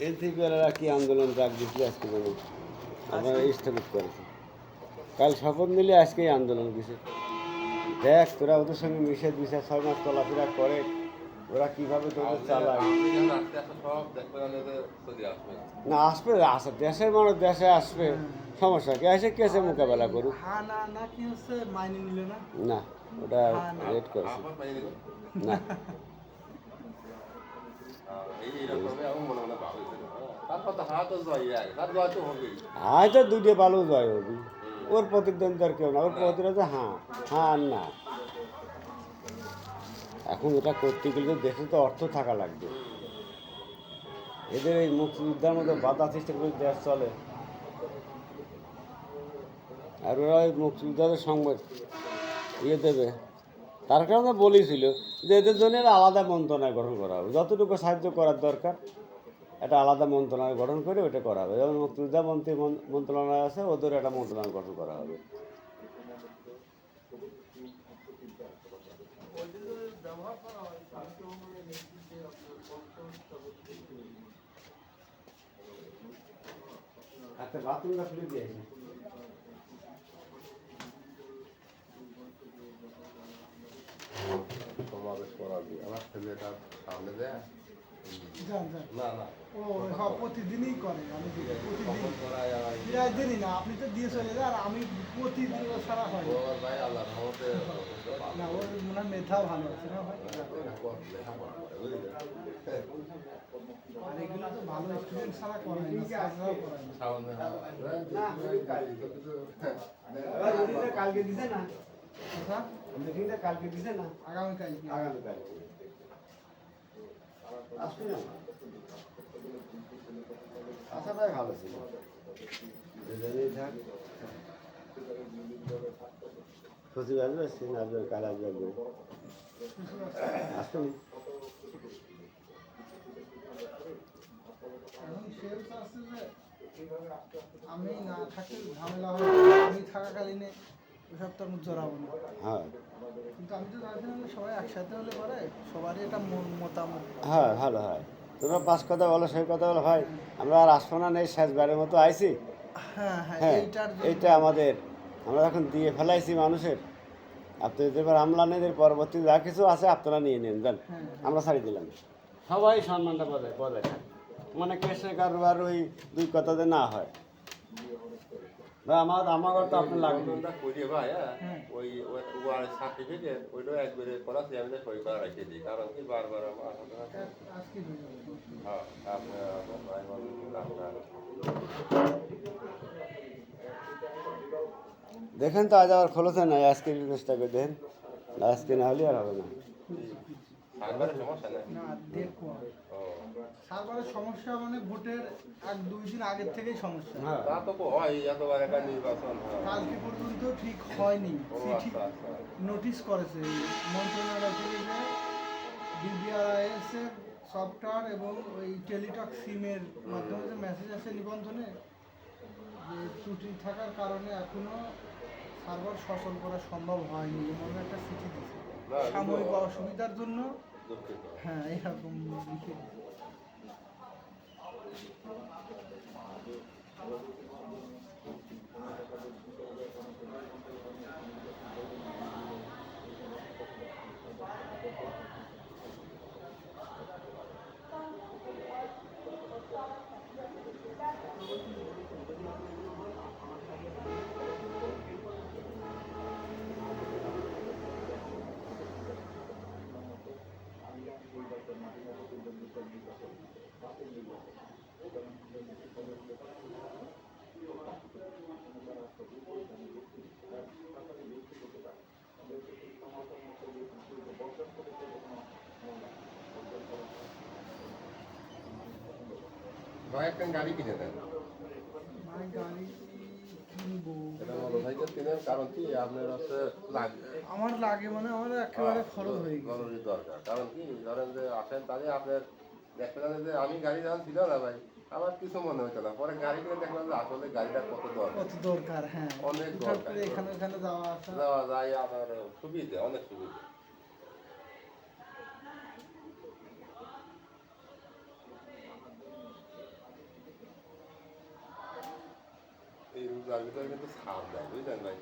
এনসিপিওয়ালারা কি আন্দোলন ডাক দিচ্ছিল আজকে জানো আপনারা স্থগিত করেছে। কাল শপথ নিলে আজকেই আন্দোলন দিছে দেখ তোরা ওদের সঙ্গে মিশে দুই ছয় মাস চলাফেরা করে ওরা কীভাবে তোদের চালায়? না আসবে। আসে। দেশের মানুষ দেশে আসবে সমস্যা কি? এসে কেসে মোকাবেলা করুক। হ্যাঁ না ওটা রেট করেছে। আমার পাইনি দেখুন না। হয়তো দুটো বালু জয় হবি। ওর প্রতিদ্বন্দ্বিতার কেউ না, ওর প্রতিরোধে হ্যাঁ হ্যাঁ আর না। এখন এটা করতে গেলে তো দেশে তো অর্থ থাকা লাগবে। এদের এই মুক্তিযোদ্ধার মধ্যে বাধা সৃষ্টি করে দেশ চলে। আর ওরা ওই মুক্তিযোদ্ধাদের সংবাদ ইয়ে দেবে। তার কারণে বলেছিল যে এদের জন্য আলাদা মন্ত্রণায় গঠন করা হবে। যতটুকু সাহায্য করার দরকার। একটা আলাদা মন্ত্রণালয় গঠন করে ওটা করা হবে। যেমন মুক্তিযোদ্ধা মন্ত্রী মন্ত্রণালয় আছে ওদের একটা মন্ত্রণালয় গঠন করা হবে। একটা বাথরুমটা খুলে দিয়েছে সমাবেশ দিয়ে আমার ছেলেটা সামনে দেয়। না না। ও হ্যাঁ প্রতিদিনই করে আমি প্রতিদিন কখন করায় আর প্রায় দিনই না আপনি তো দিয়ে চলে যান আমি প্রতিদিন ও হয় ভাই আল্লাহ না ওর মনে হয় মেধা ভালো আছে না ভাই? আর এগুলো তো ভালো স্টুডেন্ট ছাড়া করে না ছাড়াও করে না। সামনে কালকে। দিছে না? আচ্ছা কালকে দিছে না? আগামীকাল আগামীকাল আসবে না আশাটাই ভালো ছিল থাক সচিব আসবে আসবে কাল আসবে আসবে যে আমি না থাকলে ঝামেলা হবে আমি থাকাকালীনে জড়াবো না। হ্যাঁ। কিন্তু আমি তো চাইছিলাম সবাই একসাথে হলে পরে সবারই একটা মতামত। হ্যাঁ ভালো হয়। তোমরা পাঁচ কথা বলো সেই কথা বলো ভাই। আমরা আর আসব না নেই শেষবারের মতো আইছি। হ্যাঁ হ্যাঁ হ্যাঁ এইটা আমাদের। আমরা এখন দিয়ে ফেলাইছি মানুষের। আপনি যদি এবার আমলানেদের পরবর্তী যা কিছু আছে আপনারা নিয়ে নিন যান। হ্যাঁ আমরা ছাড়ি দিলাম। সবাই সম্মানটা বজায় বজায় থাকে মানে কেসে কারবার ওই দুই কথাতে না হয়। আমার আমার তো আপনার লাগবে। করি ভাই হ্যাঁ। ওই ওই সার্টিফিকেট ওইটাও একবারে করা আমি সই করা রেখে দিই কারণ কি বারবার আমার আজকে হ্যাঁ আপনার দেখেন তো আজ আবার খোলছে না আজকে চেষ্টা করে দেখেন। আজকে না হলে আর হবে না। সার্ভারের সমস্যা মানে ভোটের এক দুই দিন আগের থেকেই সমস্যা। হ্যাঁ। তা তো হয় এতবার একটা নির্বাচন হয়। পর্যন্ত ঠিক হয়নি। আচ্ছা আচ্ছা। নোটিশ করেছে। মন্ত্রণালয় থেকে যে বিবিআরআইএস এর সফটওয়্যার এবং ওই টেলিটক সিমের মাধ্যমে যে মেসেজ আসে নিবন্ধনে যে ত্রুটি থাকার কারণে এখনও সার্ভার সচল করা সম্ভব হয়নি। এমন একটা চিঠি দিচ্ছে না, সাময়িক অসুবিধার জন্য হ্যাঁ এরকম লিখে। গাড়ি কিনে দেন। মানে গাড়ি কিনবো এটা মোটরসাইকেল কিনেন কারণ কি আপনার হচ্ছে আমার লাগে মানে আমার একেবারে খরচ হয়ে গেছে। দরকার। কারণ কি ধরেন যে আসেন তাহলে আপনার দেখতে জানেন যে আমি গাড়ি যখন ছিল না ভাই আমার কিছু মনে হতো না। পরে গাড়ি কিনে দেখলাম যে আসলে গাড়িটা কত দরকার। কত দরকার হ্যাঁ। অনেক দরকার। এখানে ওখানে যাওয়া আসা। যাওয়া যায় আমার সুবিধা অনেক সুবিধা। ভিতরে কিন্তু ছাড় দেয় বুঝলেন ভাই?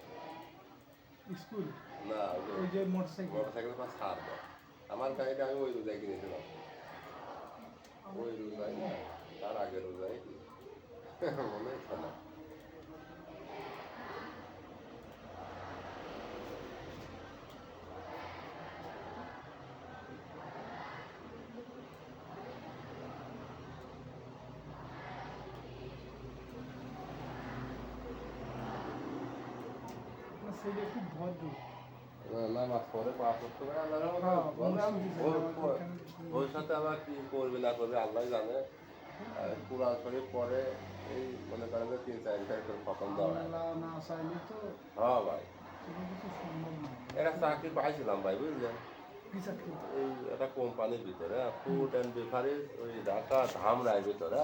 স্কুল? না ওই যে মোটরসাইকেল। মোটর সাইকেল পা ছাড় দেয়। আমার গাড়িটা আমি ওই রোজায় কিনেছিলাম। ওই রোজায় তার আগের রোজায়। মনে হচ্ছে না সেটা খুব ভদ্র নামাজ পড়ে পাঁচ করতে পারে আল্লাহর রহমতে। হ্যাঁ, বললাম, মসজিদে ওর যাওয়া, পর- ওখানে- ওর সাথে আবার কি করবে না করবে আল্লাহ জানে। কোরআন শরীফ পরে এই মনে করেন যে তিন চার ঘণ্টা করে খতম দেওয়া হ্যাঁ। ভাই। একটা চাকরি পাইছিলাম ভাই বুঝলেন? এই একটা কোম্পানির ভিতরে ফুড অ্যান্ড বেভারেজ ওই ঢাকা ধামরায় ভিতরে।